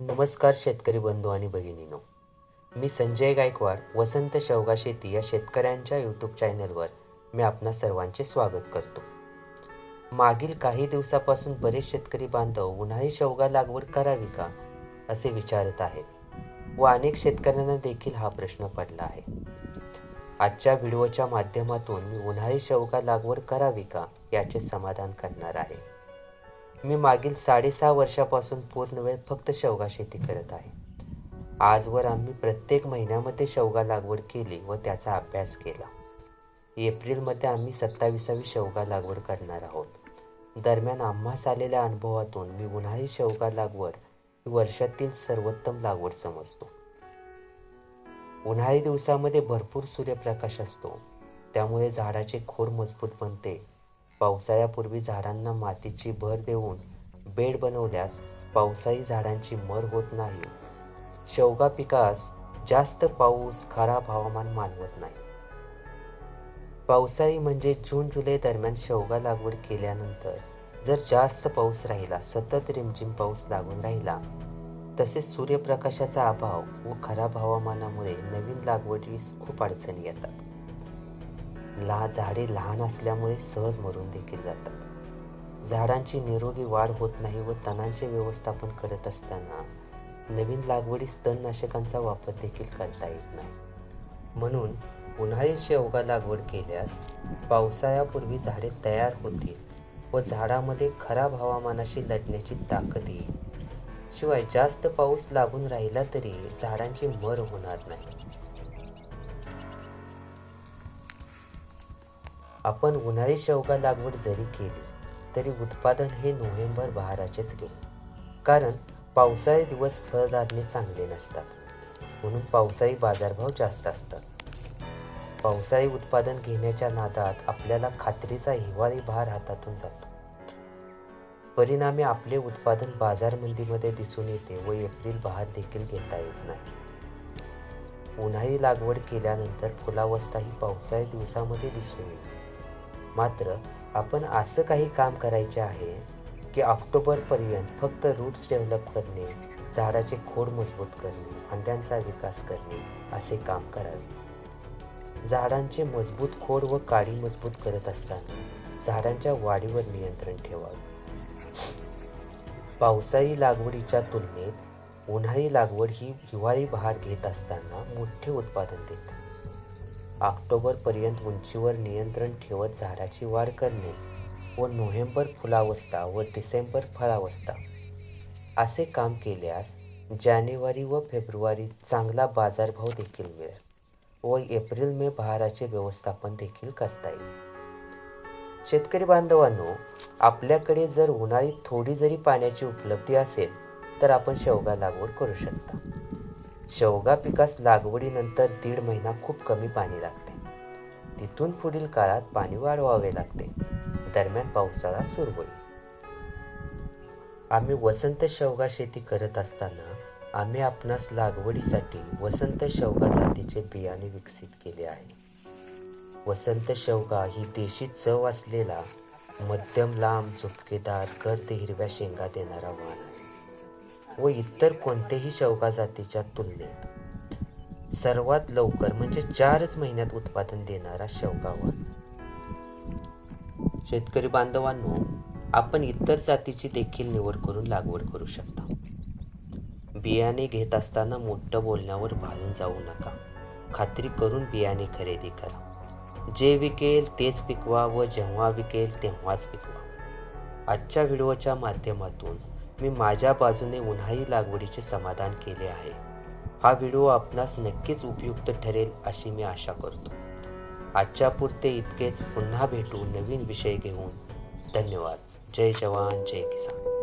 नमस्कार शेतकरी बंधू आणि भगिनीनो. मी संजय गायकवाड वसंत शेवगा शेती या शेतकऱ्यांच्या यूट्यूब चॅनलवर मी आपणा सर्वांचे स्वागत करतो. मागील काही दिवसापासून बरेच शेतकरी बांधव उन्हाळी शेवगा लागवड करावी का असे विचारत आहेत. व अनेक शेतकऱ्यांना देखील हा प्रश्न पडला आहे. आजच्या व्हिडिओच्या माध्यमातून मी उन्हाळी शेवगा लागवड करावी का याचे समाधान करणार आहे. मी मागील साडेसहा वर्षापासून पूर्ण वेळ फक्त शेवगा शेती करत आहे. आजवर आम्ही प्रत्येक महिन्यामध्ये शेवगा लागवड केली व त्याचा अभ्यास केला. एप्रिलमध्ये आम्ही सत्तावीसावी शेवगा लागवड करणार आहोत. दरम्यान आम्हास आलेल्या अनुभवातून मी उन्हाळी शेवगा लागवड ही वर्षातील सर्वोत्तम लागवड समजतो. उन्हाळी दिवसामध्ये भरपूर सूर्यप्रकाश असतो. त्यामुळे झाडाचे खोड मजबूत बनते. पावसाळ्यापूर्वी झाडांना मातीची भर देऊन बेड बनवल्यास पावसाळी झाडांची मर होत नाही. शेवगा पिकास जास्त पाऊस खराब हवामान मानवत नाही. पावसाळी म्हणजे जून जुलै दरम्यान शेवगा लागवड केल्यानंतर जर जास्त पाऊस राहिला सतत रिमझिम पाऊस लागून राहिला तसेच सूर्यप्रकाशाचा अभाव व खराब हवामानामुळे नवीन लागवडीस खूप अडचणी येतात. ला झाडे लहान असल्यामुळे सहज मरून देखील जातात. झाडांची निरोगी वाढ होत नाही व तणांचे व्यवस्थापन करत असताना नवीन लागवडीस तणनाशकांचा वापर देखील करता येत नाही. म्हणून उन्हाळी शेवगा लागवड केल्यास पावसाळ्यापूर्वी झाडे तयार होतील व झाडामध्ये खराब हवामानाशी लढण्याची ताकद येईल. शिवाय जास्त पाऊस लागून राहिला तरी झाडांची मर होणार नाही. आपण उन्हाळी शेवगा लागवड जरी केली तरी उत्पादन हे नोव्हेंबर बहाराचेच घेऊ कारण पावसाळी दिवस फळधारणे चांगले नसतात. म्हणून पावसाळी बाजारभाव जास्त असतात. पावसाळी उत्पादन घेण्याच्या नादात आपल्याला खात्रीचा हिवाळी भार हातातून जातो. परिणामी आपले उत्पादन बाजारमंदीमध्ये दिसून येते व एप्रिल बहार देखील घेता येत नाही. उन्हाळी लागवड केल्यानंतर फुलावस्था ही पावसाळी दिवसामध्ये दिसून येते. मात्र आपण असं काही काम करायचे आहे की ऑक्टोबरपर्यंत फक्त रूट्स डेव्हलप करणे झाडाचे खोड मजबूत करणे फांद्यांचा विकास करणे असे काम करावे. झाडांचे मजबूत खोड व काडी मजबूत करत असताना झाडांच्या वाढीवर नियंत्रण ठेवावे. पावसाळी लागवडीच्या तुलनेत उन्हाळी लागवड ही हिवाळी बहार घेत असताना मोठे उत्पादन देते. ऑक्टोबरपर्यंत उंचीवर नियंत्रण ठेवत झाडाची वाढ करणे व नोव्हेंबर फुलावस्था व डिसेंबर फळावस्था. असे काम केल्यास जानेवारी व फेब्रुवारी चांगला बाजारभाव देखील मिळेल व एप्रिल मे बहाराचे व्यवस्थापन देखील करता येईल. शेतकरी बांधवांनो आपल्याकडे जर उन्हाळी थोडी जरी पाण्याची उपलब्धी असेल तर आपण शेवगा लागवड करू शकता. शेवगा पिकास लागवडीनंतर दीड महिना खूप कमी पाणी लागते. तिथून पुढील काळात पाणी वाढवावे लागते. दरम्यान पावसाळा सुरू होईल. आम्ही वसंत शेवगा शेती करत असताना आम्ही आपणास लागवडीसाठी वसंत शेवगा जातीचे बियाणे विकसित केले आहे. वसंत शेवगा ही देशी चव असलेला मध्यम लांब झुपकेदार गर्द हिरव्या शेंगा देणारा वाण आहे. व इतर कोणत्याही शौका जातीच्या तुलनेत सर्वात लवकर म्हणजे चारच महिन्यात उत्पादन देणारा शेवगा शेतकरी बांधवांनो आपण इतर जातीची देखील निवड करून लागवड करू शकता. बियाणे घेत असताना मोठं बोलण्यावर भाळून जाऊ नका. खात्री करून बियाणे खरेदी करा. जे विकेल तेच पिकवा व जेव्हा विकेल तेव्हाच पिकवा. आजच्या व्हिडिओच्या माध्यमातून मी माझ्या बाजूने उन्हाळी लागवडीचे समाधान केले आहे. हा व्हिडिओ आपणास नक्कीच उपयुक्त ठरेल अशी मी आशा करतो. आजच्या पुरते इतकेच. पुन्हा भेटू नवीन विषय घेऊन. धन्यवाद. जय जवान जय किसान.